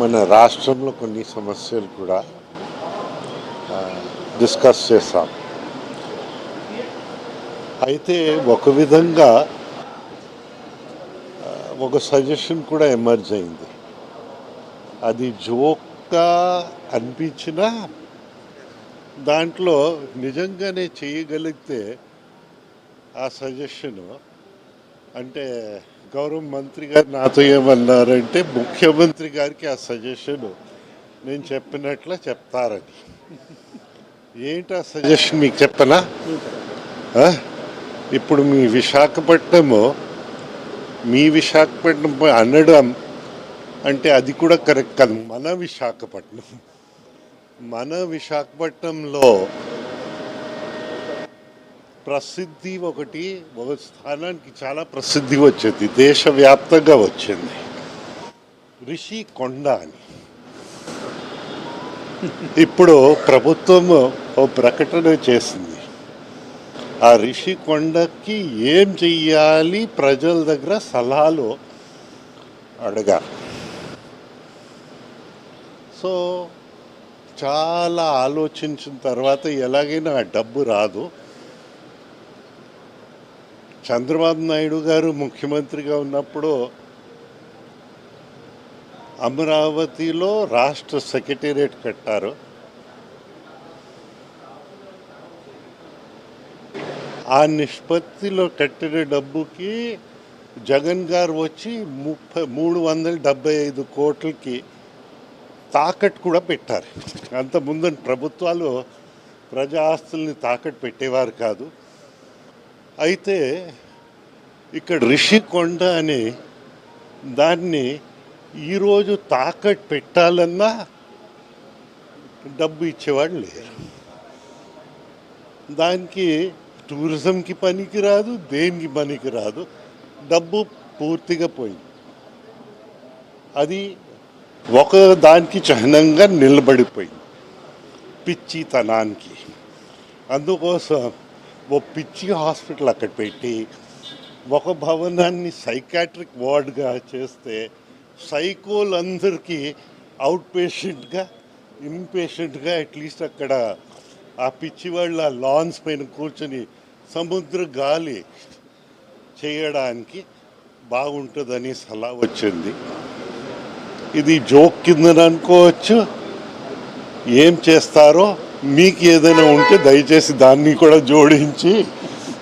మన రాష్ట్రంలో కొన్ని సమస్యలు కూడా డిస్కస్ చేశాం. అయితే ఒక విధంగా ఒక సజెషన్ కూడా ఎమర్జ్ అయింది. అది జోక్గా అనిపించినా దాంట్లో నిజంగానే చేయగలిగితే ఆ సజెషను అంటే గౌరవ మంత్రి గారు నాతో ఏమన్నారంటే ముఖ్యమంత్రి గారికి ఆ సజెషన్ నేను చెప్పినట్లు చెప్తారని. ఏంటి ఆ సజెషన్ మీకు చెప్పనా? ఇప్పుడు మీ విశాఖపట్నము మీ విశాఖపట్నం అనడం అంటే అది కూడా కరెక్ట్ కాదు. మన విశాఖపట్నం. మన విశాఖపట్నంలో ప్రసిద్ధి ఒకటి ఒక స్థానానికి చాలా ప్రసిద్ధి వచ్చింది దేశవ్యాప్తంగా వచ్చింది. రిషి కొండ అని. ఇప్పుడు ప్రభుత్వం ఓ ప్రకటన చేసింది. ఆ రిషి కొండకి ఏం చెయ్యాలి? ప్రజల దగ్గర సలహాలు అడగాలి. సో చాలా ఆలోచించిన తర్వాత ఎలాగైనా ఆ డబ్బు రాదు. చంద్రబాబు నాయుడు గారు ముఖ్యమంత్రిగా ఉన్నప్పుడు అమరావతిలో రాష్ట్ర సెక్రటేరియట్ కట్టారు. ఆ నిష్పత్తిలో కట్టిన డబ్బుకి జగన్ గారు వచ్చి ముప్పై మూడు వందల డెబ్బై ఐదు కోట్లకి తాకట్టు కూడా పెట్టారు. అంత ముందు ప్రభుత్వాలు ప్రజా ఆస్తుల్ని తాకట్టు పెట్టేవారు కాదు. అయితే ఇక్కడ రిషికొండ అని దాన్ని ఈరోజు తాకట్టు పెట్టాలన్నా డబ్బు ఇచ్చేవాడు లేరు. దానికి టూరిజంకి పనికిరాదు దేనికి పనికిరాదు డబ్బు పూర్తిగా పోయింది. అది ఒక దానికి చిహ్నంగా నిలబడిపోయింది పిచ్చితనానికి. అందుకోసం ఓ పిచ్చి హాస్పిటల్ అక్కడ పెట్టి ఒక భవనాన్ని సైకాట్రిక్ వార్డ్గా చేస్తే సైకోలందరికీ అవుట్ పేషెంట్గా ఇంపేషెంట్గా అట్లీస్ట్ అక్కడ ఆ పిచ్చి వాళ్ళ లాన్స్ పైన కూర్చొని సముద్ర గాలి చేయడానికి బాగుంటుందని సలహా వచ్చింది. ఇది జోక్ కింద అనుకోవచ్చు ఏం చేస్తారో మీకు ఏదైనా ఉంటే దయచేసి దాన్ని కూడా జోడించి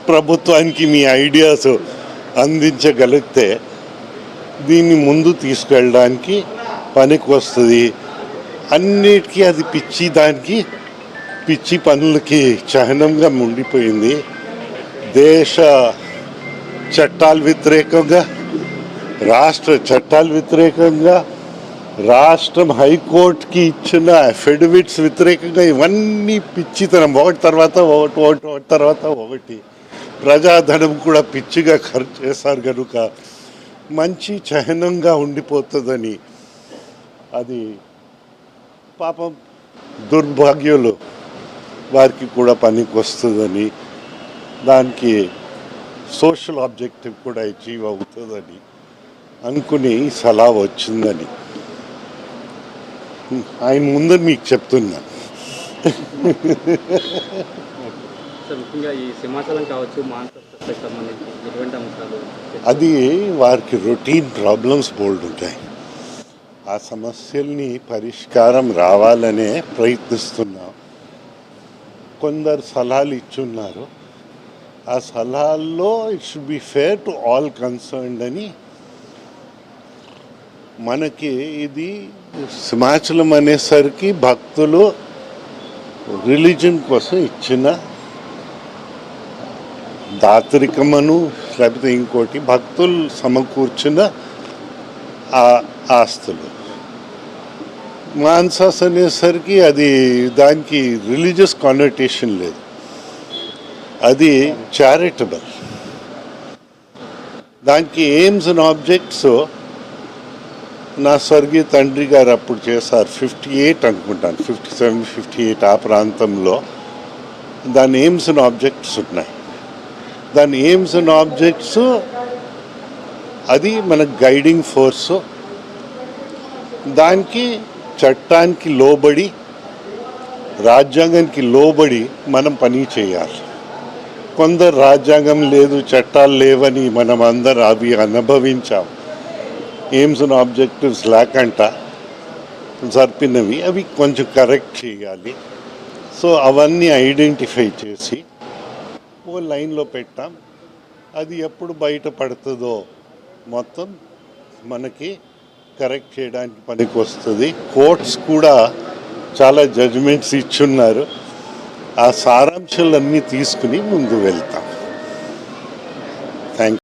ప్రభుత్వానికి మీ ఐడియాస్ అందించగలిగితే దీన్ని ముందు తీసుకెళ్ళడానికి పనికి వస్తుంది అన్నిటికీ అది పిచ్చి దానికి పిచ్చి పనులకి చహనంగా ఉండిపోయింది దేశ చట్టాల వ్యతిరేకంగా రాష్ట్ర చట్టాల వ్యతిరేకంగా రాష్ట్రం హైకోర్టుకి ఇచ్చిన అఫిడవిట్స్ వ్యతిరేకంగా ఇవన్నీ పిచ్చితనం. ఒకటి తర్వాత ఒకటి ఒకటి ఒకటి తర్వాత ఒకటి. ప్రజాధనం కూడా పిచ్చిగా ఖర్చు చేశారు కనుక మంచి చహనంగా ఉండిపోతుందని. అది పాపం దుర్భాగ్యులు వారికి కూడా పనికి వస్తుందని దానికి సోషల్ ఆబ్జెక్టివ్ కూడా అచీవ్ అవుతుందని అనుకుని సలహా వచ్చిందని. ఆయన ముందు మీకు చెప్తున్నా. అది వారికి రొటీన్ ప్రాబ్లమ్స్ బోల్డ్ ఉంటాయి. ఆ సమస్యల్ని పరిష్కారం రావాలనే ప్రయత్నిస్తున్నాం. కొందరు సలహాలు ఇచ్చున్నారు. ఆ సలహాల్లో it should be fair to all concerned అని మనకి ఇది సింహాచలం అనేసరికి భక్తులు రిలీజన్ కోసం ఇచ్చిన దాతరికమను లేకపోతే ఇంకోటి భక్తులు సమకూర్చిన ఆ ఆస్తులు. మాన్సాస్ అనేసరికి అది దానికి రిలీజియస్ కానోటేషన్ లేదు. అది చారిటబుల్. దానికి ఎయిమ్స్ అండ్ ఆబ్జెక్ట్స్ నా స్వర్గీయ తండ్రి గారు అప్పుడు చేశారు. ఫిఫ్టీ ఎయిట్ అనుకుంటాను. ఫిఫ్టీ సెవెన్ ఫిఫ్టీ ఎయిట్ ఆ ప్రాంతంలో దాని ఎయిమ్స్ అండ్ ఆబ్జెక్ట్స్ ఉన్నాయి. దాని ఎయిమ్స్ అండ్ ఆబ్జెక్ట్స్ అది మన గైడింగ్ ఫోర్స్. దానికి చట్టానికి లోబడి రాజ్యాంగానికి లోబడి మనం పని చేయాలి. కొందరు రాజ్యాంగం లేదు చట్టాలు లేవని మనం అందరం అవి అనుభవించాం. ఎయిమ్స్ అండ్ ఆబ్జెక్టివ్స్ లేకంట జరిపినవి అవి కొంచెం కరెక్ట్ చేయాలి సో అవన్నీ ఐడెంటిఫై చేసి ఓ లైన్లో పెట్టాం అది ఎప్పుడు బయట పడుతుందో మొత్తం మనకి కరెక్ట్ చేయడానికి పనికి వస్తుంది కోర్ట్స్ కూడా చాలా జడ్జిమెంట్స్ ఇచ్చున్నారు ఆ సారాంశాలన్నీ తీసుకుని ముందు వెళ్తాం థ్యాంక్